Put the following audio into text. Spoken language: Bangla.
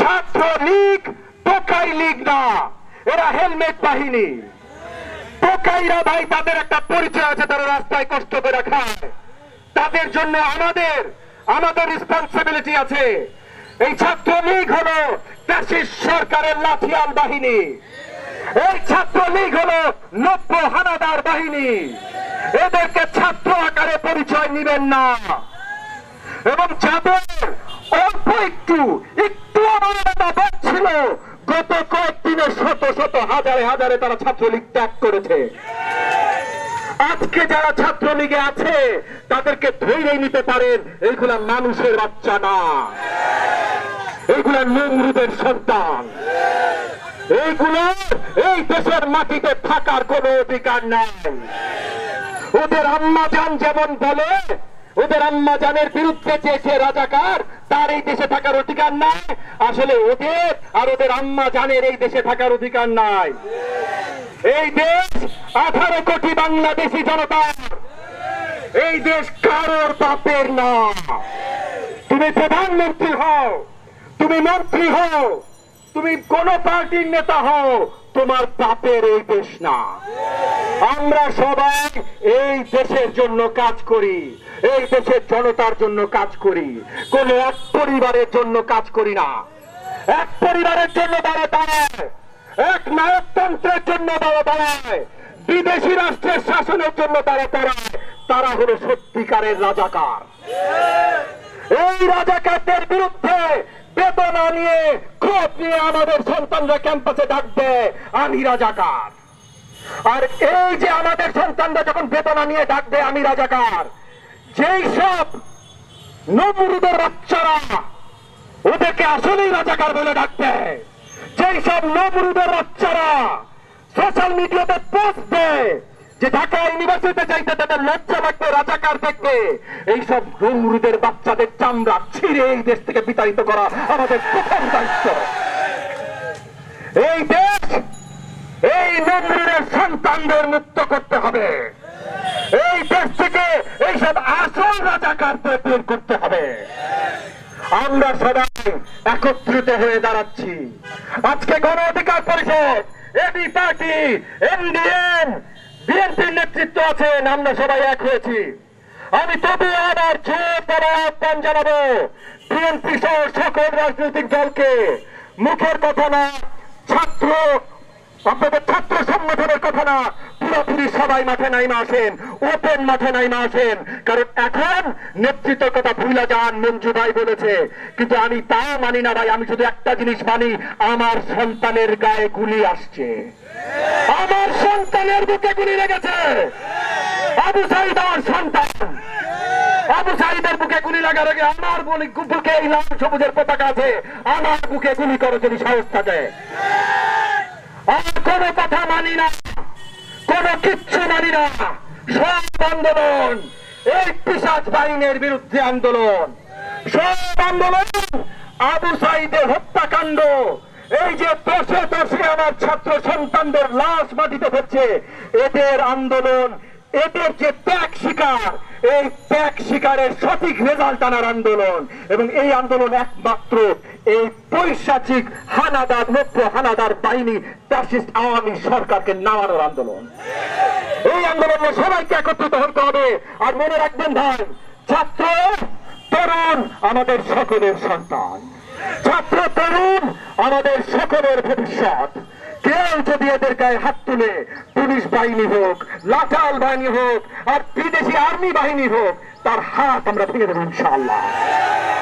ছাত্র লীগ টোকাই লীগ না, এরা হেলমেট বাহিনী। টোকাইরা ভাই, তাদের একটা পরিচয় আছে, তারা রাস্তায় কষ্ট করে খায়। তাদের জন্য আমাদের আমাদের রেসপন্সিবিলিটি আছে। এই ছাত্র লীগ হলো দেশের সরকারের লাঠিয়াল বাহিনী। এই ছাত্র লীগ হলো নব্য হানাদার বাহিনী। এদেরকে ছাত্র আকারে পরিচয় নিবেন না। এবং যাদের অল্প একটু একটু অবহেলা ছিল। গত কয়েকদিনে শত শত, হাজারে হাজারে তারা ছাত্রলীগ ত্যাগ করেছে। আজকে যারা ছাত্রলীগে আছে, তাদেরকে ধৈর্য নিতে পারেন এইগুলা মানুষের বাচ্চা না। এইগুলা নমরুদের সন্তান। এইগুলো এই দেশের মাটিতে থাকার কোন অধিকার নাই। ওদের আম্মা জান যেমন বলে, ওদের আম্মা জানের বিরুদ্ধে যে সে রাজাকার তার এই দেশে থাকার অধিকার নাই। আসলে ওদের আর ওদের আম্মা জানের এই দেশে থাকার অধিকার নাই। এই দেশ আঠারো কোটি বাংলাদেশি জনতা। এই দেশ কারোর বাপের না। তুমি প্রধানমন্ত্রী হও, তুমি মন্ত্রী হও, তুমি কোন পার্টির নেতা হও তোমার বাপের এই দেশ না আমরা সবাই এই দেশের জন্য কাজ করি, এই দেশের জনতার জন্য কাজ করি। কোন এক পরিবারের জন্য কাজ করি না। এক পরিবারের জন্য তারা দাঁড়ায়, এক নায়কতন্ত্রের জন্য তারা দাঁড়ায়, বিদেশি রাষ্ট্রের শাসনের জন্য তারা দাঁড়ায়, তারা হলো সত্যিকারের রাজাকার। এই রাজাকারদের বিরুদ্ধে বেতনা নিয়ে খোঁজ নিয়ে আমাদের সন্তানরা ক্যাম্পাসে ডাকবে আমি রাজাকার। আর এই যে আমাদের সন্তানরা যখন বেতনা নিয়ে ডাকবে আমি রাজাকার, যেই সব নমরুদের বাচ্চারা ওদেরকে আসলেই রাজাকার বলে ডাকবে যেই সব নমরুদের বাচ্চারা সোশ্যাল মিডিয়াতে পোস্ট দেয় যে ঢাকা ইউনিভার্সিটিতে যাইতে তাদের লজ্জা লাগবে রাজাকার দেখবে এইসব নমরুদের বাচ্চাদের চামড়া ছিঁড়ে এই দেশ থেকে বিতাড়িত করা আমাদের প্রথম দায়িত্ব। এই দেশ, এই নমরুদের সন্তানদের মুক্ত করতে হবে। এই দেশ থেকে এইসব আসল রাজাকারদের বের করতে হবে। আমরা সবাই একত্রিত হয়ে দাঁড়াচ্ছি। আজকে গণ অধিকার পরিষদ, এবি পার্টি, এনডিএম বিএনপির নেতৃত্ব আছেন, আমরা সবাই এক হয়েছি। আমি তবে আবার জোর করে আহ্বান জানাব, বিএনপি সহ সকল রাজনৈতিক দলকে। মুখের কথা না, ছাত্র, আপনাদের ছাত্র সংগঠনের কথা না, পুরোপুরি সবাই মাঠে নাইমা আসেন, ওপেন মাঠে নাইমা আসেন। কারণ এখন নেতৃত্ব কথা ভুলা যান মঞ্জু ভাই বলেছে। কিন্তু আমি তা মানি না ভাই, আমি শুধু একটা জিনিস মানি, আমার সন্তানের গায়ে গুলি আসছে। আমার সন্তানের বুকে গুলি লেগেছে। আবু সাইদ আমার সন্তান। আবু সাইদের বুকে গুলি লাগার আগে আমার বলি বুকে এই লাল সবুজের পতাকা আছে, আমার বুকে গুলি করে যদি সাহস থাকে। আর কোন কথা মানি না, কোন কিচ্ছু মানি না, সব আন্দোলন, এই পিসাজ বাহিনীর বিরুদ্ধে আন্দোলন। সব আন্দোলন, আবু সাইদের হত্যাকাণ্ড এই যে দশে দশে আমার ছাত্র সন্তানদের লাশ মাটিতে ফেলছে এদের আন্দোলন, এদের যে ত্যাগ শিকার, এই ত্যাগ শিকারের সঠিক রেজাল্ট আনার আন্দোলন। এবং এই আন্দোলন একমাত্র এই পৈশাচিক হানাদার, নব্য হানাদার বাহিনী ফ্যাসিস্ট আওয়ামী সরকারকে নামানোর আন্দোলন। এই আন্দোলনে সবাইকে একত্রিত হতে হবে। আর মনে রাখবেন ভাই, ছাত্র, তরুণ, আমাদের সকলের সন্তান। ছাত্র তরুণ, আমাদের সকলের ভবিষ্যৎ। কেউ যদি এদের গায়ে হাত তুলে পুলিশ বাহিনী হোক, লাঠাল বাহিনী হোক, আর বিদেশি আর্মি বাহিনী হোক, তার হাত আমরা ভেঙে দেবো ইনশাআল্লাহ।